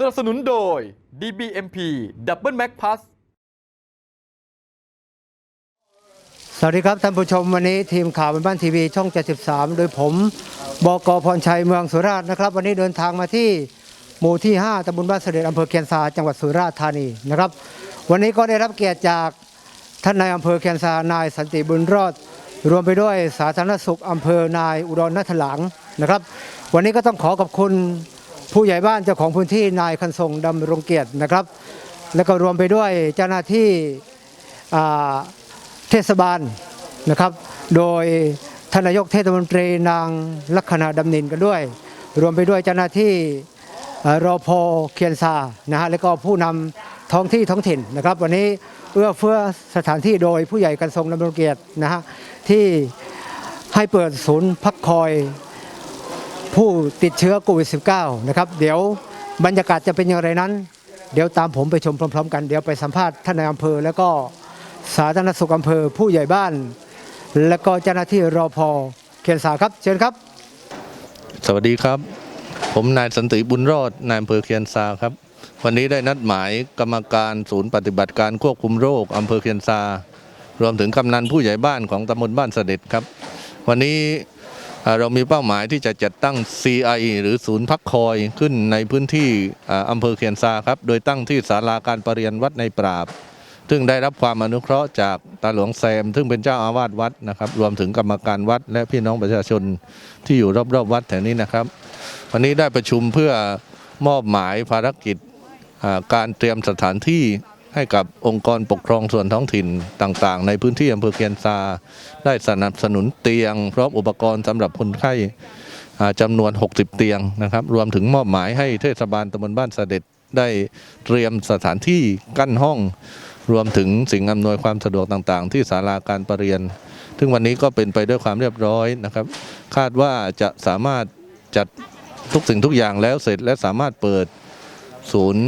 สนับสนุนโดย DBMP Double Mac Plus สวัสดีครับท่านผู้ชมวันนี้ทีมข่าวบ้านทีวีช่อง 73 โดยผมบกพรชัยเมืองสุราษฎร์นะครับ วันนี้เดินทางมาที่หมู่ที่ 5ตำบลบ้านเสด็จอำเภอเคียนซาจังหวัดสุราษฎร์ธานีนะครับ วันนี้ก็ได้รับเกียรติจากท่านนายอำเภอเคียนซานายสันติบุญรอด รวมไปด้วยสาธารณสุขอำเภอนายอุดรนัทหลังนะครับ วันนี้ก็ต้องขอขอบคุณ ผู้ใหญ่บ้านเจ้าของพื้นที่นายคันทรงดำรงเกียรตินะครับ แล้วก็รวมไปด้วยเจ้าหน้าที่เทศบาลนะครับ โดยทนายกเทศมนตรีนางลัคนาดำนินกันด้วย รวมไปด้วยเจ้าหน้าที่รอพอเคียนซานะฮะแล้วก็ผู้นำท้องที่ท้องถิ่นนะครับ วันนี้เอื้อเฟื้อสถานที่โดยผู้ใหญ่กันทรงดำรงเกียรตินะฮะที่ให้เปิดศูนย์พักคอย ผู้ติดเชื้อโควิด -19 นะครับ เดี๋ยวบรรยากาศจะเป็นอย่างไรนั้น เดี๋ยวตามผมไปชมพร้อม ๆ กัน เดี๋ยวไปสัมภาษณ์ท่านนายอำเภอ แล้วก็สาธารณสุขอำเภอ ผู้ใหญ่บ้าน แล้วก็เจ้าหน้าที่รอพอเขียนสาครับ เชิญครับ สวัสดีครับ ผมนายสันติบุญรอดนายอำเภอเคียนซาครับ วันนี้ได้นัดหมายกรรมการศูนย์ปฏิบัติการควบคุมโรคอำเภอเคียนซารวมถึงกำนันผู้ใหญ่บ้านของตำบลบ้านเสด็จครับ วันนี้ เรามีเป้าหมายที่จะจัดตั้ง CI หรือศูนย์พักคอยขึ้นในพื้นที่อำเภอเคียนซาครับ โดยตั้งที่ศาลาการประเรียนวัดในปราบ ซึ่งได้รับความอนุเคราะห์จากตาหลวงแซม ซึ่งเป็นเจ้าอาวาสวัดนะครับ รวมถึงกรรมการวัด และพี่น้องประชาชนที่อยู่รอบๆวัดแถวนี้นะครับ วันนี้ได้ประชุมเพื่อมอบหมายภารกิจการเตรียมสถานที่ ให้กับองค์กรปกครองส่วนท้องถิ่นต่างๆ ในพื้นที่อำเภอเคียนซา ได้สนับสนุนเตียง พร้อมอุปกรณ์สำหรับคนไข้จำานวน 60 เตียงนะครับ รวมถึงมอบหมายให้เทศบาลตำบลบ้านเสด็จได้เตรียมสถานที่กั้นห้อง รวมถึงสิ่งอำนวยความสะดวกต่างๆ ที่ศาลาการประเรียน ซึ่งวันนี้ก็เป็นไปด้วยความเรียบร้อยนะครับ คาดว่าจะสามารถจัดทุกสิ่งทุกอย่างแล้วเสร็จและสามารถเปิดศูนย์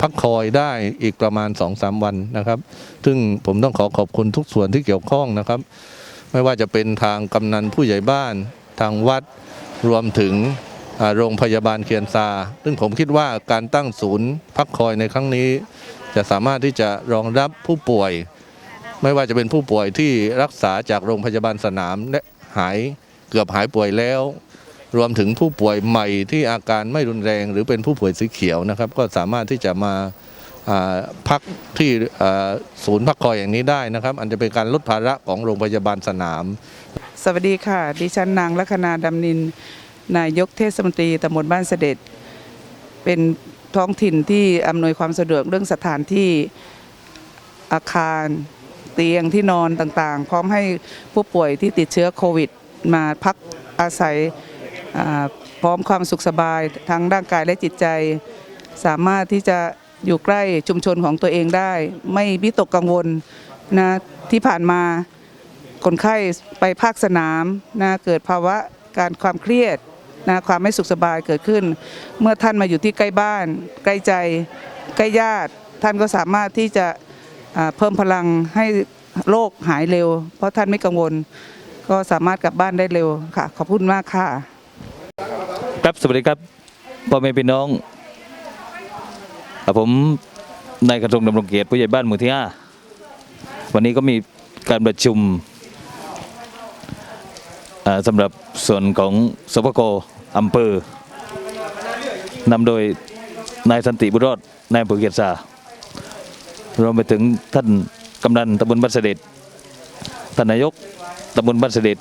พักคอยได้อีกประมาณ 2-3 วันนะครับ ซึ่งผมต้องขอขอบคุณทุกส่วนที่เกี่ยวข้องนะครับ ไม่ว่าจะเป็นทางกำนันผู้ใหญ่บ้าน ทางวัดรวมถึงโรงพยาบาลเคียนซา ซึ่งผมคิดว่าการตั้งศูนย์พักคอยในครั้งนี้ จะสามารถที่จะรองรับผู้ป่วย ไม่ว่าจะเป็นผู้ป่วยที่รักษาจากโรงพยาบาลสนามและหายเกือบหายป่วยแล้ว รวมถึงผู้ป่วยใหม่ที่อาการไม่รุนแรง หรือเป็นผู้ป่วยสีเขียวนะครับ ก็สามารถที่จะมาพักที่ศูนย์พักคอยอย่างนี้ได้นะครับ อันจะเป็นการลดภาระของโรงพยาบาลสนาม สวัสดีค่ะ ดิฉันนางลัคนาดำนิน นายกเทศมนตรีตำบลบ้านเสด็จ เป็นท้องถิ่นที่อำนวยความสะดวกเรื่องสถานที่อาคารเตียงที่นอนต่างๆ พร้อมให้ผู้ป่วยที่ติดเชื้อโควิด มาพักอาศัย พร้อมความสุขสบายทั้งร่างกายและจิตใจ สามารถที่จะอยู่ใกล้ชุมชนของตัวเองได้ ไม่วิตกกังวลนะที่ผ่านมาคนไข้ไปภาคสนามนะเกิดภาวะการความเครียดนะความไม่สุขสบายเกิดขึ้น เมื่อท่านมาอยู่ที่ใกล้บ้าน ใกล้ใจใกล้ญาติ ท่านก็สามารถที่จะเพิ่มพลังให้โรคหายเร็ว เพราะท่านไม่กังวล ก็สามารถกลับบ้านได้เร็วค่ะ ขอบคุณมากค่ะ ครับสวัสดีครับพ่อแม่พี่น้องอะผมนายกระทรวงดำรงเกียรติผู้ใหญ่บ้านหมู่ที่ห้าวันนี้ก็มีการประชุมอ่าสำหรับส่วนของสปกอำเภอนำโดยนายสันติบุรอดนายอำเภอเกียรติศารวมไปถึงท่านกำนันตำบลบ้านเสด็จท่านนายกตำบลบ้านเสด็จ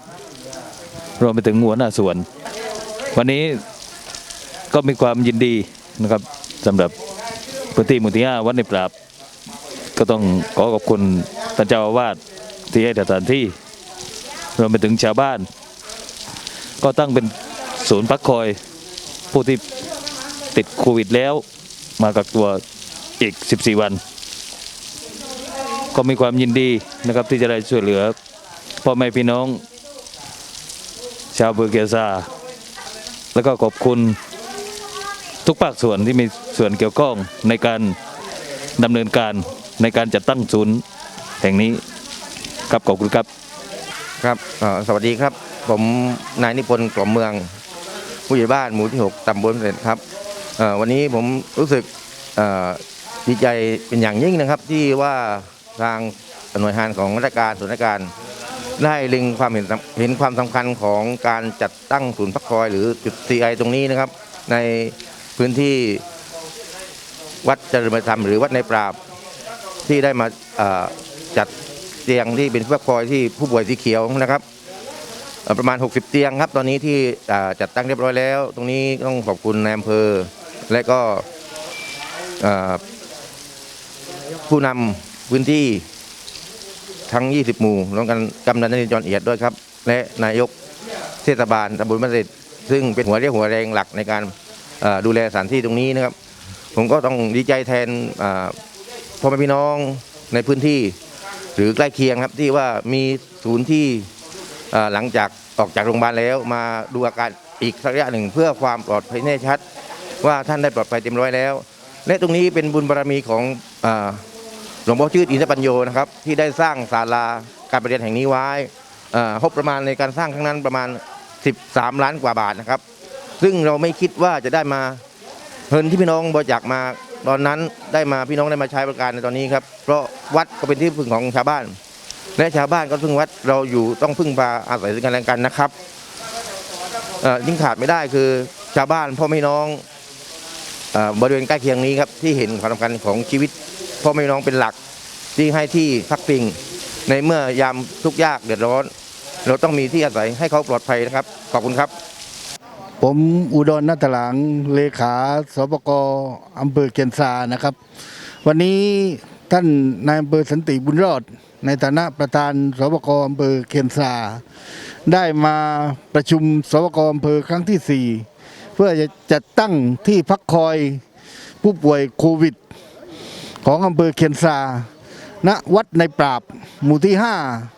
รวมไปถึงหัวหน้าสวน วันนี้ ก็มีความยินดีนะครับสำหรับพื้นที่หมู่ที่ห้าวัดในปราบ ก็ต้องขอขอบคุณท่านเจ้าอาวาสที่ให้สถานที่รวมไปถึงชาวบ้าน ก็ตั้งเป็นศูนย์พักคอยผู้ที่ติดโควิดแล้วมากักตัวอีก 14 วัน ก็มีความยินดีนะครับที่จะได้ช่วยเหลือพ่อแม่พี่น้อง ชาวเบอร์เกซาแล้วก็ขอบคุณ ทุกภาคส่วนที่มีส่วนเกี่ยวข้องในการดำเนินการในการจัดตั้งศูนย์แห่งนี้ครับขอบคุณครับครับสวัสดีครับ ผมนายนิพนธ์กล่อมเมือง ผู้ใหญ่บ้านหมู่ที่ 6ตำบลเสร็จครับวันนี้ผมรู้สึกดีใจเป็นอย่างยิ่งนะครับ ที่ว่าทางหน่วยงานของราชการส่วนราชการได้เล็งความเห็นเห็นความสำคัญของการจัดตั้งศูนย์พักคอยหรือจุด CI ตรงนี้นะครับ ใน พื้นที่วัดเจริญธรรมหรือวัดในปราบที่ได้มาจัดเตียงที่เป็นพักคอยที่ผู้ป่วยสีเขียวนะครับ ประมาณ 60 เตียงครับ ตอนนี้ที่จัดตั้งเรียบร้อยแล้ว ตรงนี้ต้องขอบคุณนายอำเภอ และก็ผู้นำพื้นที่ทั้ง 20 หมู่รวมกันกำนันนรินทร์จอนเอียดด้วยครับ และนายกเทศบาลตำบลบ้านเสด็จซึ่งเป็นหัวเรียวหัวแรงหลักในการ ดูแลสถานที่ตรงนี้นะครับ ผมก็ต้องดีใจแทนพ่อแม่พี่น้องในพื้นที่ หรือใกล้เคียงครับที่ว่ามีศูนย์ที่หลังจากออกจากโรงพยาบาลแล้วมาดูอาการอีกสักระยะหนึ่งเพื่อความปลอดภัยแน่ชัด ว่าท่านได้ปลอดภัยเต็มร้อยแล้ว และตรงนี้เป็นบุญบารมีของหลวงพ่อชื่ออินทปัญโยนะครับที่ได้สร้างศาลาการประเรียนแห่งนี้ไว้เอ่องบประมาณในการสร้างครั้งนั้นประมาณ 13 ล้านกว่าบาทนะครับ ซึ่งเราไม่คิดว่าจะได้มาเงินที่พี่น้องบริจาคมาตอนนั้นได้มาพี่น้องได้มาใช้บริการในตอนนี้ครับเพราะวัดก็เป็นที่พึ่งของชาวบ้าน และชาวบ้านก็พึ่งวัดเราอยู่ต้องพึ่งพาอาศัยซึ่งกันและกันนะครับยิ่งขาดไม่ได้คือชาวบ้านพ่อแม่น้องอบริเวณใกล้เคียงนี้ครับที่เห็นความสำคัญของชีวิตพ่อแม่น้องเป็นหลักที่ให้ที่พักพิงในเมื่อยามทุกข์ยากเดือดร้อน เราต้องมีที่อาศัยให้เขาปลอดภัยนะครับ ขอบคุณครับ ผมอุดรนัตหลังเลขาสปกอำเภอเกียนซานะครับ วันนี้ท่านนายอำเภอสันติบุญรอด ในฐานะประธานสปกอำเภอเกียนซา ได้มาประชุมสปกอำเภอครั้งที่ 4 เพื่อจะจัดตั้งที่พักคอยผู้ป่วยโควิด ของอำเภอเคียนซา ณวัดในปราบ หมู่ที่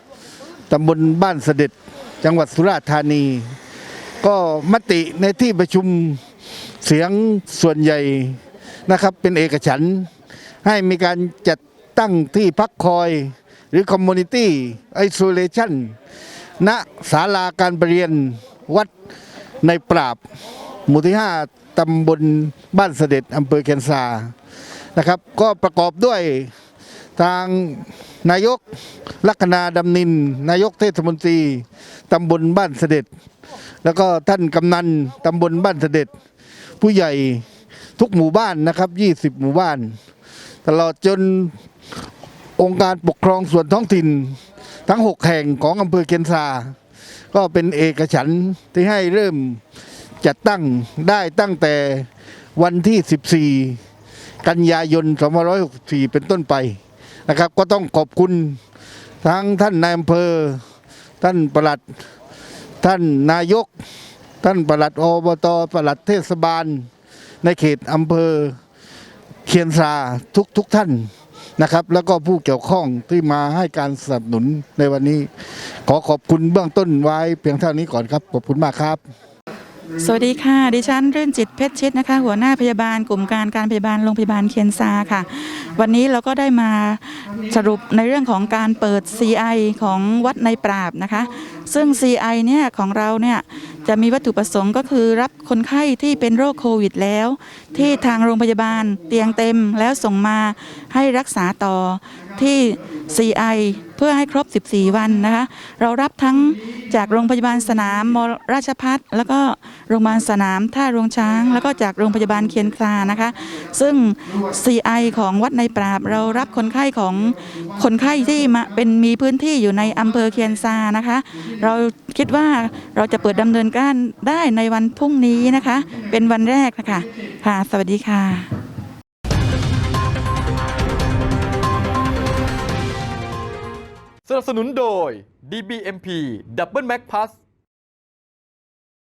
5ตำบลบ้านเสด็จ จังหวัดสุราษฎร์ธานี ก็มติในที่ประชุมเสียงส่วนใหญ่นะครับเป็นเอกฉันท์ให้มีการจัดตั้งที่พักคอยหรือ Community Isolation ณศาลาการประเรียนวัดในปราบ หมู่ที่ 5ตำบลบ้านเสด็จอำเภอเคียนซานะครับ ก็ประกอบด้วยทางนายกลัคนาดำนิน นายกเทศมนตรีตำบลบ้านเสด็จ แล้วก็ท่านกำนันตำบลบ้านเสด็จ ผู้ใหญ่ทุกหมู่บ้านนะครับ 20 หมู่บ้าน ตลอดจนองค์การปกครองส่วนท้องถิ่นทั้ง 6 แห่งของอำเภอเคนซา ก็เป็นเอกฉันท์ที่ให้เริ่มจัดตั้งได้ตั้งแต่วันที่ 14 กันยายน 2564 เป็นต้นไปนะครับ ก็ต้องขอบคุณทั้งท่านนายอำเภอ ท่านประหลัด ท่านนายก ท่านประหลัดอบตประหลัดเทศบาล ในเขตอำเภอเคียนซาทุกทุกท่านนะครับ แล้วก็ผู้เกี่ยวข้องที่มาให้การสนับสนุนในวันนี้ ขอขอบคุณเบื้องต้นไว้เพียงเท่านี้ก่อนครับ ขอบคุณมากครับ สวัสดีค่ะ ดิฉันรื่นจิตเพชรชิดนะคะ หัวหน้าพยาบาลกลุ่มการการพยาบาลโรงพยาบาลเคียนซาค่ะ วันนี้เราก็ได้มาสรุปในเรื่องของการเปิด CI ของวัดในปราบนะคะ ซึ่ง CI เนี่ยของเราเนี่ยจะมีวัตถุประสงค์ก็คือรับคนไข้ที่เป็นโรคโควิดแล้ว ที่ทางโรงพยาบาลเตียงเต็มแล้วส่งมาให้รักษาต่อที่ CI เพื่อให้ครบ 14 วันนะคะ เรารับทั้งจากโรงพยาบาลสนามมราชพัฒแล้วก็โรงพยาบาลสนามท่าโรงช้าง แล้วก็จากโรงพยาบาลเคียนคลานะคะ ซึ่ง CI ของวัดในปราบ เรารับคนไข้ของคนไข้ที่มาเป็นมีพื้นที่อยู่ในอำเภอเคียนซานะคะเราคิดว่าเราจะเปิดดำเนินการได้ในวันพรุ่งนี้นะคะ เป็นวันแรกนะคะค่ะ สวัสดีค่ะสนับสนุนโดย DBMP Double Mac Plus